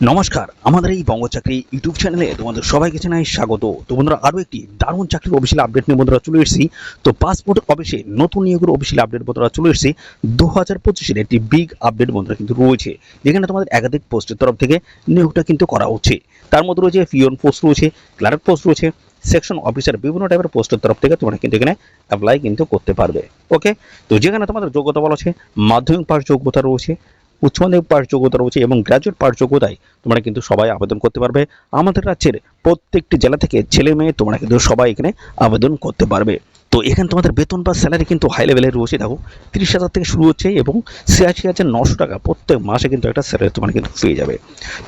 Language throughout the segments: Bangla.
নমস্কার, আমাদের এই বঙ্গ চাকরি ইউটিউব চ্যানেলে তোমাদের সবাইকে জানাই স্বাগত। তো বন্ধুরা, আরও একটি দারুণ চাকরির অফিসিয়াল আপডেট নিয়ে বন্ধুরা চলে এসেছি। তো পাসপোর্ট অফিসে নতুন নিয়োগের অফিসিয়াল আপডেট বন্ধুরা চলে এসেছি। দু হাজার পঁচিশের একটি বিগ আপডেট বন্ধুরা কিন্তু রয়েছে, যেখানে তোমাদের একাধিক পোস্টের তরফ থেকে নিয়োগটা কিন্তু করা হচ্ছে। তার মধ্যে রয়েছে পিওন পোস্ট রয়েছে, ক্লার্ক পোস্ট রয়েছে, সেকশন অফিসার বিভিন্ন টাইপের পোস্টের তরফ থেকে তোমরা কিন্তু এখানে অ্যাপ্লাই কিন্তু করতে পারবে। ওকে তো যেখানে তোমাদের যোগ্যতা বলা আছে মাধ্যমিক পাস যোগ্যতা রয়েছে উচ্চ মাধ্যমিক পাশ যোগ্যতা রয়েছে এবং গ্র্যাজুয়েট পাশ যোগ্যতায় তোমরা কিন্তু সবাই আবেদন করতে পারবে। আমাদের রাজ্যের প্রত্যেকটি জেলা থেকে ছেলে মেয়ে তোমরা কিন্তু সবাই এখানে আবেদন করতে পারবে। তো এখানে তোমাদের বেতন বা স্যালারি কিন্তু হাই লেভেলের রয়েছে। দেখো, তিরিশ হাজার থেকে শুরু হচ্ছে এবং ছিয়াশি হাজার নশো টাকা প্রত্যেক মাসে কিন্তু একটা স্যালারি তোমার কিন্তু পেয়ে যাবে।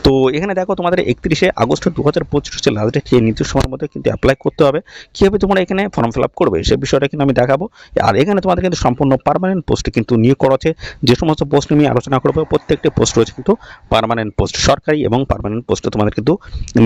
তো এখানে দেখো, তোমাদের একত্রিশে আগস্ট দু হাজার পঁচিশ হচ্ছে লাস্ট ডেট এই নির্দিষ্ট সময়ের মধ্যে কিন্তু অ্যাপ্লাই করতে হবে। কীভাবে তোমরা এখানে ফর্ম ফিল আপ করবে, সে বিষয়টা কিন্তু আমি দেখাবো। আর এখানে তোমাদের কিন্তু সম্পূর্ণ পারমানেন্ট পোস্টে কিন্তু নিয়োগ করা আছে। যে সমস্ত পোস্ট নিয়ে আলোচনা করব, প্রত্যেকটি পোস্ট রয়েছে কিন্তু পারমানেন্ট পোস্ট সরকারি এবং পারমানেন্ট পোস্টে তোমাদের কিন্তু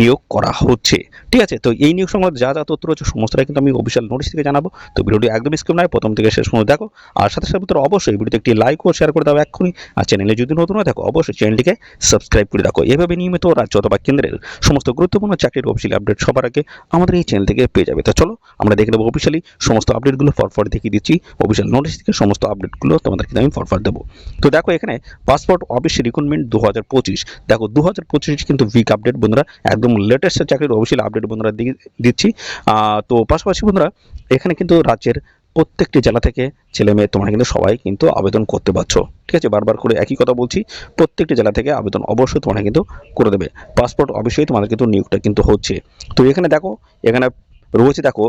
নিয়োগ করা হচ্ছে। ঠিক আছে, তো এই নিয়োগ সংক্রান্ত যা যা তথ্য রয়েছে, সমস্তটা কিন্তু আমি অফিসিয়াল নোটিশ থেকে জানাব। তো ভিডিওটি একদম স্কিপ নয়, প্রথম থেকে শেষ পর্যন্ত দেখো। আর সাথে সাথে ভিতরে অবশ্যই ভিডিওতে একটি লাইক ও শেয়ার করে দাও এক্ষুনি। আর চ্যানেলে যদি নতুন হয়ে থাকো, অবশ্যই চ্যানেলটিকে সাবস্ক্রাইব করে রাখো। এভাবে নিয়মিত রাজ্য অথবা কেন্দ্রের সমস্ত গুরুত্বপূর্ণ চাকরির অফিসিয়াল আপডেট সবার আগে আমাদের এই চ্যানেল থেকে পেয়ে যাবে। তো চলো, আমরা দেখে নেব অফিসিয়ালি সমস্ত আপডেটগুলো ফরফর দেখিয়ে দিচ্ছি। অফিসিয়াল নোটিশ থেকে সমস্ত আপডেটগুলো তোমাদের কিন্তু আমি ফরফর দেবো। তো দেখো এখানে পাসপোর্ট অফিস রিক্রুটমেন্ট দু হাজার পঁচিশ। দেখো দু হাজার পঁচিশ কিন্তু উইক আপডেট বন্ধুরা। একদম লেটেস্ট চাকরির অফিসিয়াল আপডেট বন্ধুরা দিচ্ছি। তো পাশাপাশি বন্ধুরা, এখানে কিন্তু রাজ্যের প্রত্যেকটি জেলা থেকে ছেলে মেয়ে, তোমরা কিন্তু সবাই কিন্তু আবেদন করতে পারছ। ঠিক আছে? বারবার করে একই কথা বলছি, প্রত্যেকটি জেলা থেকে আবেদন অবশ্যই তোমরা কিন্তু করে দেবে। পাসপোর্ট অবশ্যই তোমাদের কিন্তু নিয়োগটা কিন্তু হচ্ছে। তো এখানে দেখো, এখানে রয়েছে দেখো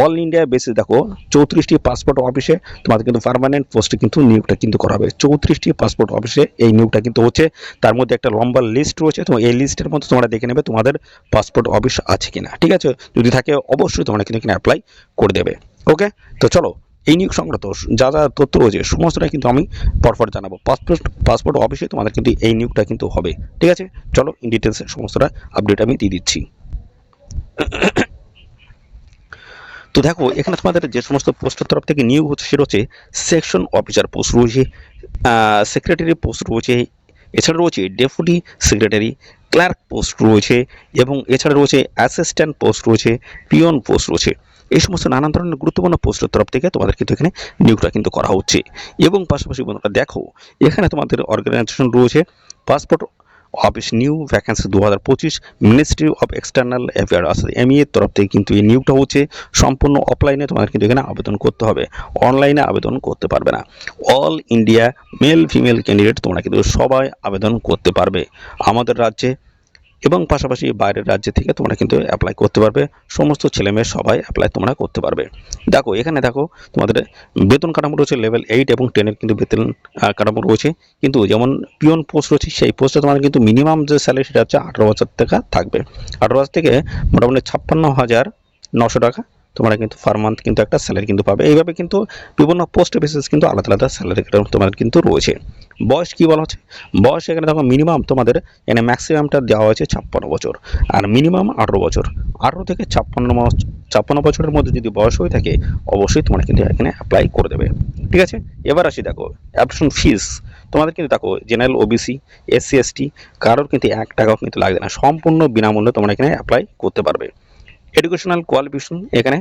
অল ইন্ডিয়া বেসিস দেখো, চৌত্রিশটি পাসপোর্ট অফিসে তোমাদের কিন্তু পার্মানেন্ট পোস্টে কিন্তু নিয়োগটা কিন্তু করা হবে। চৌত্রিশটি পাসপোর্ট অফিসে এই নিয়োগটা কিন্তু হচ্ছে। তার মধ্যে একটা লম্বা লিস্ট রয়েছে, তো এই লিস্টের মধ্যে তোমরা দেখে নেবে তোমাদের পাসপোর্ট অফিস আছে কিনা, ঠিক আছে? যদি থাকে অবশ্যই তোমরা কিন্তু এখানে অ্যাপ্লাই করে দেবে ওকে তো চলো, এই নিয়োগ সংক্রান্ত যা যা তথ্য রয়েছে সমস্তটা কিন্তু আমি পরপর জানাব। পাসপোর্ট পাসপোর্ট অফিসে তোমাদের কিন্তু এই নিয়োগটা কিন্তু হবে, ঠিক আছে? চলো ইন ডিটেলস সমস্তটা আপডেট আমি দিয়ে দিচ্ছি। তো দেখো, এখানে তোমাদের যে সমস্ত পোস্টের তরফ থেকে নিয়োগ হচ্ছে, সেটা হচ্ছে সেকশন অফিসার পোস্ট রয়েছে সেক্রেটারি পোস্ট রয়েছে, এছাড়া রয়েছে ডেপুটি সেক্রেটারি ক্লার্ক পোস্ট রয়েছে, এবং এছাড়া রয়েছে অ্যাসিস্ট্যান্ট পোস্ট রয়েছে পিয়ন পোস্ট রয়েছে। এই সমস্ত নানান ধরনের গুরুত্বপূর্ণ পোস্টের তরফ থেকে তোমাদের কিন্তু এখানে নিয়োগটা কিন্তু করা হচ্ছে। এবং পাশাপাশি বন্ধুরা, দেখো, এখানে তোমাদের অর্গানাইজেশন রয়েছে পাসপোর্ট অফিস নিউ ভ্যাকেন্সি দু হাজার পঁচিশ মিনিস্ট্রি অফ এক্সটার্নাল অ্যাফেয়ার অর্থাৎ এমই এর তরফ থেকে কিন্তু এই নিয়োগটা হচ্ছে। সম্পূর্ণ অফলাইনে তোমাদের কিন্তু এখানে আবেদন করতে হবে। অনলাইনে আবেদন করতে পারবে না। All India male female candidate তোমরা কিন্তু সবাই আবেদন করতে পারবে। আমাদের রাজ্যে এবং পাশাপাশি বাইরের রাজ্য থেকে তোমরা কিন্তু অ্যাপ্লাই করতে পারবে। সমস্ত ছেলেমেয়ে সবাই অ্যাপ্লাই তোমরা করতে পারবে। দেখো, এখানে দেখো, তোমাদের বেতন কাঠামো রয়েছে লেভেল এইট এবং টেনের কিন্তু বেতন কাঠামো রয়েছে। কিন্তু যেমন পিওন পোস্ট রয়েছে, সেই পোস্টে তোমাদের কিন্তু মিনিমাম যে স্যালারি সেটা হচ্ছে আঠারো হাজার টাকা থাকবে। আঠারো হাজার থেকে মোটামুটি ছাপ্পান্ন হাজার নশো টাকা তোমরা কিন্তু পার মান্থ কিন্তু একটা স্যালারি কিন্তু পাবে। এইভাবে কিন্তু বিভিন্ন পোস্ট বেসিস কিন্তু আলাদা আলাদা স্যালারি তোমাদের কিন্তু রয়েছে। বয়স কী বলা হচ্ছে? বয়স এখানে দেখো মিনিমাম তোমাদের এখানে ম্যাক্সিমামটা দেওয়া হয়েছে ছাপ্পান্ন বছর। আর মিনিমাম আঠারো বছর। আঠারো থেকে ছাপ্পান্ন ছাপ্পান্ন বছরের মধ্যে যদি বয়স হয়ে থাকে, অবশ্যই তোমরা কিন্তু এখানে অ্যাপ্লাই করে দেবে। ঠিক আছে? এবার আসি দেখো অ্যাপশন ফিস তোমাদের কিন্তু দেখো জেনারেল ওবিসি এসসি এসটি কারোর কিন্তু এক টাকাও কিন্তু লাগবে না। সম্পূর্ণ বিনামূল্যে তোমরা এখানে অ্যাপ্লাই করতে পারবে। এডুকেশনাল কোয়ালিফিকেশন এখানে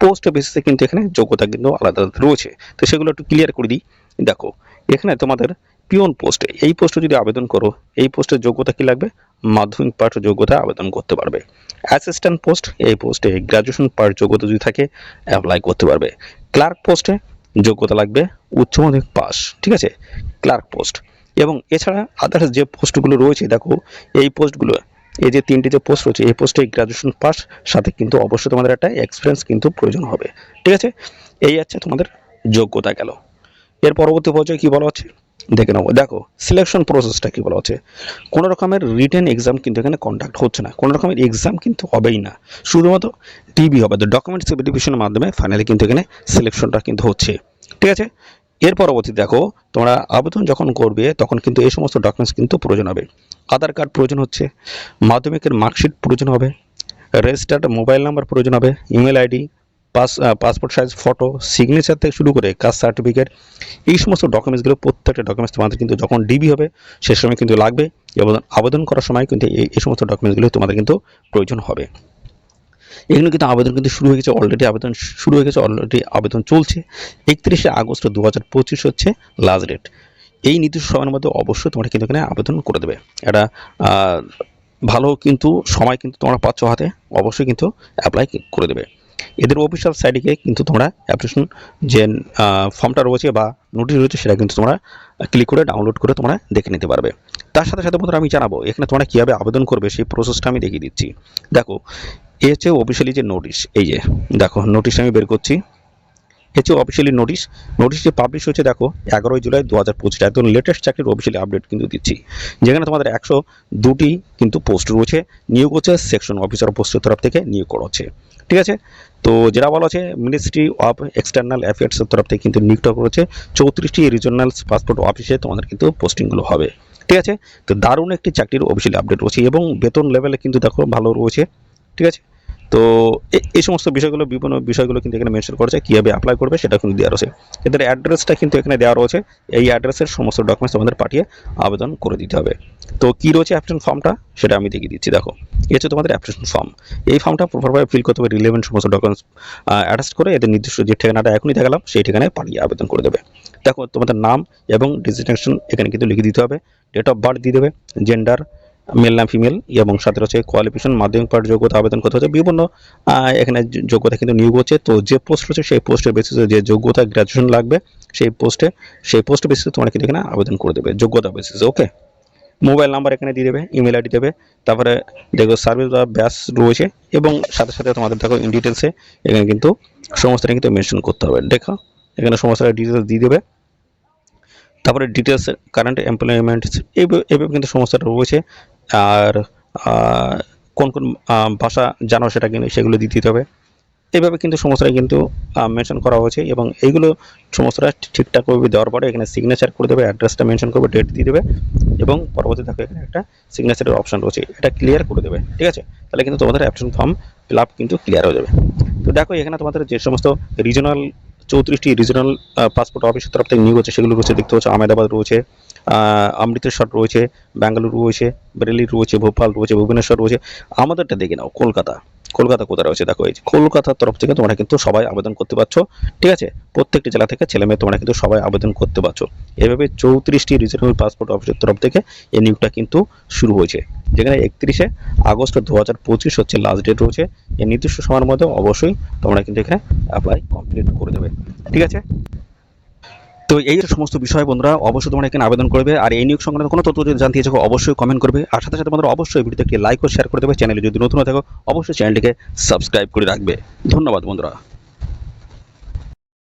পোস্ট বেসিসে কিন্তু এখানে যোগ্যতা কিন্তু আলাদা আলাদা রয়েছে। তো সেগুলো একটু ক্লিয়ার করে দিই। দেখো, এখানে তোমাদের পিওন পোস্টে এই পোস্টে যদি আবেদন করো, এই পোস্টের যোগ্যতা কি লাগবে? মাধ্যমিক পাঠ যোগ্যতা আবেদন করতে পারবে। অ্যাসিস্ট্যান্ট পোস্ট এই পোস্টে গ্র্যাজুয়েশন পাঠ যোগ্যতা যদি থাকে অ্যাপ্লাই করতে পারবে। ক্লার্ক পোস্টে যোগ্যতা লাগবে, উচ্চ মাধ্যমিক পাস ঠিক আছে? ক্লার্ক পোস্ট এবং এছাড়া আদার্স যে পোস্টগুলো রয়েছে, দেখো, এই পোস্টগুলো এই যে তিনটি যে পোস্ট রয়েছে, এই পোস্টে গ্র্যাজুয়েশন পাস সাথে কিন্তু অবশ্যই তোমাদের একটা এক্সপিরিয়েন্স কিন্তু প্রয়োজন হবে। ঠিক আছে? এই হচ্ছে তোমাদের যোগ্যতা গেল। এর পরবর্তী পর্যায়ে কী বলা হচ্ছে? দেখে নেব দেখো সিলেকশন প্রসেসটা কী বলা হচ্ছে? কোনো রকমের রিটেন এক্সাম কিন্তু এখানে কন্ডাক্ট হচ্ছে না। কোনো রকমের এক্সাম কিন্তু হবেই না। শুধুমাত্র টিভি হবে। তো ডকুমেন্টস ভেরিফিকেশনের মাধ্যমে ফাইনালি কিন্তু এখানে সিলেকশনটা কিন্তু হচ্ছে। ঠিক আছে? এর পরবর্তী দেখো, তোমরা আবেদন যখন করবে, তখন কিন্তু এই সমস্ত ডকুমেন্টস কিন্তু প্রয়োজন হবে। আধার কার্ড প্রয়োজন হচ্ছে, মাধ্যমিকের মার্কশিট প্রয়োজন হবে রেজিস্টার্ড মোবাইল নাম্বার প্রয়োজন হবে email ID pass passport size photo signature থেকে শুরু করে কাস্ট সার্টিফিকেট এই সমস্ত ডকুমেন্টসগুলো প্রত্যেকটা ডকুমেন্টস তোমাদের কিন্তু যখন ডিবি হবে, সে সময় কিন্তু লাগবে। এবং আবেদন করার সময় কিন্তু এই সমস্ত ডকুমেন্টসগুলো তোমাদের কিন্তু প্রয়োজন হবে। এখানে কিন্তু আবেদন কিন্তু শুরু হয়ে গেছে অলরেডি আবেদন শুরু হয়ে গেছে অলরেডি আবেদন চলছে। একত্রিশে আগস্ট দু হাজার পঁচিশ হচ্ছে লাস্ট ডেট এই নির্দিষ্ট সময়ের মধ্যে অবশ্যই তোমরা কিন্তু এখানে আবেদন করে দেবে। এটা ভালো কিন্তু, সময় কিন্তু তোমরা পাচ্ছ হাতে, অবশ্যই কিন্তু অ্যাপ্লাই করে দেবে। এদের অফিসিয়াল সাইটে গিয়ে কিন্তু তোমরা অ্যাপ্লিকেশন যে ফর্মটা রয়েছে বা নোটিশ রয়েছে, সেটা কিন্তু তোমরা ক্লিক করে ডাউনলোড করে তোমরা দেখে নিতে পারবে। তার সাথে সাথে বন্ধুরা আমি জানাব, এখানে তোমরা কীভাবে আবেদন করবে, সেই প্রসেসটা আমি দেখিয়ে দিচ্ছি। দেখো এ হচ্ছে অফিসিয়ালি যে নোটিশ এই যে, দেখো নোটিশ আমি বের করছি। এ হচ্ছে অফিসিয়ালি নোটিশ নোটিশ যে পাবলিশ হয়েছে, দেখো, এগারোই জুলাই দু হাজার পঁচিশ, একদম লেটেস্ট চাকরির অফিসিয়ালি আপডেট কিন্তু দিচ্ছি। যেখানে তোমাদের একশো দুটি কিন্তু পোস্ট রয়েছে, নিয়োগ হচ্ছে সেকশন অফিসার পোস্টের তরফ থেকে, নিয়োগ করা হচ্ছে। ঠিক আছে? তো যেটা বলা আছে মিনিস্ট্রি অফ এক্সটার্নাল অ্যাফেয়ার্সের তরফ থেকে কিন্তু নিয়োগটা করেছে, চৌত্রিশটি রিজনাল পাসপোর্ট অফিসে তোমাদের কিন্তু পোস্টিংগুলো হবে। ঠিক আছে? তো দারুণ একটি চাকরির অফিসিয়ালি আপডেট রয়েছে এবং বেতন লেভেলে কিন্তু দেখো ভালো রয়েছে। ঠিক আছে? তো এই সমস্ত বিষয়গুলো, বিভিন্ন বিষয়গুলো কিন্তু এখানে মেনশন করেছে কীভাবে অ্যাপ্লাই করবে সেটা কিন্তু দেওয়া রয়েছে। এদের অ্যাড্রেসটা কিন্তু এখানে দেওয়া রয়েছে। এই অ্যাড্রেসের সমস্ত ডকুমেন্টস তোমাদের পাঠিয়ে আবেদন করে দিতে হবে। তো কী রয়েছে অ্যাপ্লিকেশন ফর্মটা সেটা আমি দেখিয়ে দিচ্ছি। দেখো, এই হচ্ছে তোমাদের অ্যাপ্লিকেশন ফর্ম এই ফর্মটা প্রপারভাবে ফিল করতে হবে রিলেভেন্ট সমস্ত ডকুমেন্টস অ্যাটাচ করে। এদের নির্দিষ্ট যে ঠিকানাটা এখনই দেখালাম সেই ঠিকানায় পাঠিয়ে আবেদন করে দেবে। দেখো, তোমাদের নাম এবং ডিজিটেশন এখানে কিন্তু লিখে দিতে হবে। ডেট অফ বার্থ দিয়ে দেবে জেন্ডার মেল না ফিমেল এবং সাথে রয়েছে কোয়ালিফিকেশন মাধ্যমিক পাঠ যোগ্যতা, আবেদন করতে হচ্ছে, বিভিন্ন এখানে যোগ্যতা কিন্তু নিয়োগ হচ্ছে। তো যে পোস্ট রয়েছে, সেই পোস্টের বেসিসে যে যোগ্যতা গ্র্যাজুয়েশন লাগবে, সেই পোস্টে সেই পোস্টের বেসিসে তোমরা কিন্তু এখানে আবেদন করে দেবে, যোগ্যতা বেসিসে ওকে মোবাইল নাম্বার এখানে দিয়ে দেবে ইমেল আইডি দেবে, তারপরে দেখো সার্ভিস বা ব্যাস রয়েছে, এবং সাথে সাথে তোমাদের দেখো ইন ডিটেলসে এখানে কিন্তু সমস্তটা কিন্তু মেনশন করতে হবে, দেখো, এখানে সমস্ত ডিটেলস দিয়ে দেবে। তারপরে ডিটেলস কারেন্ট এমপ্লয়মেন্ট এইভাবে কিন্তু সমস্যাটা রয়েছে আর কোন কোন ভাষা জানো সেটা কিন্তু সেগুলো দিয়ে দিতে হবে। এইভাবে কিন্তু সমস্যাটা কিন্তু মেনশন করা হয়েছে এবং এইগুলো সমস্যাটা ঠিকঠাকভাবে দেওয়ার পরে এখানে সিগনেচার করে দেবে অ্যাড্রেসটা মেনশন করবে ডেট দিয়ে দেবে এবং পরবর্তী দেখো এখানে একটা সিগনেচারের অপশন রয়েছে, এটা ক্লিয়ার করে দেবে, ঠিক আছে? তাহলে কিন্তু তোমাদের অ্যাপশন ফর্ম ফিল আপ কিন্তু ক্লিয়ার হয়ে যাবে। তো দেখো এখানে তোমাদের যে সমস্ত রিজনাল চৌত্রিশটি রিজনাল পাসপোর্ট অফিসের তরফ থেকে নিয়োগ হচ্ছে, সেগুলো রয়েছে, দেখতে হচ্ছে আহমেদাবাদ রয়েছে অমৃতসর রয়েছে, ব্যাঙ্গালুরু রয়েছে, বেরেলি রয়েছে, ভোপাল রয়েছে, ভুবনেশ্বর রয়েছে। আমাদেরটা দেখে নাও, কলকাতা। কলকাতা কোথায় রয়েছে? দেখো, এই কলকাতার তরফ থেকে তোমরা কিন্তু সবাই আবেদন করতে পারছ। ঠিক আছে? প্রত্যেকটি জেলা থেকে ছেলে মেয়ে তোমরা কিন্তু সবাই আবেদন করতে পারছ। এভাবে চৌত্রিশটি রিজনেবল পাসপোর্ট অফিসের তরফ থেকে এই নিয়োগটা কিন্তু শুরু হয়েছে। যেখানে একত্রিশে আগস্ট দু হাজার পঁচিশ হচ্ছে লাস্ট ডেট রয়েছে। এই নির্দিষ্ট সময়ের মধ্যে অবশ্যই তোমরা কিন্তু এখানে অ্যাপ্লাই কমপ্লিট করে দেবে। ঠিক আছে? তো এই সমস্ত বিষয় বন্ধুরা, অবশ্যই তোমরা এখানে আবেদন করবে। আর এই নিয়োগ সংক্রান্ত কোনো তথ্য যদি জানতে চাও, অবশ্যই কমেন্ট করবে। আর সাথে সাথে তোমাদের অবশ্যই ভিডিওতে একটি লাইক ও শেয়ার করে দেবে। চ্যানেলে যদি নতুন থাকো, অবশ্যই চ্যানেলটিকে সাবস্ক্রাইব করে রাখবে। ধন্যবাদ বন্ধুরা।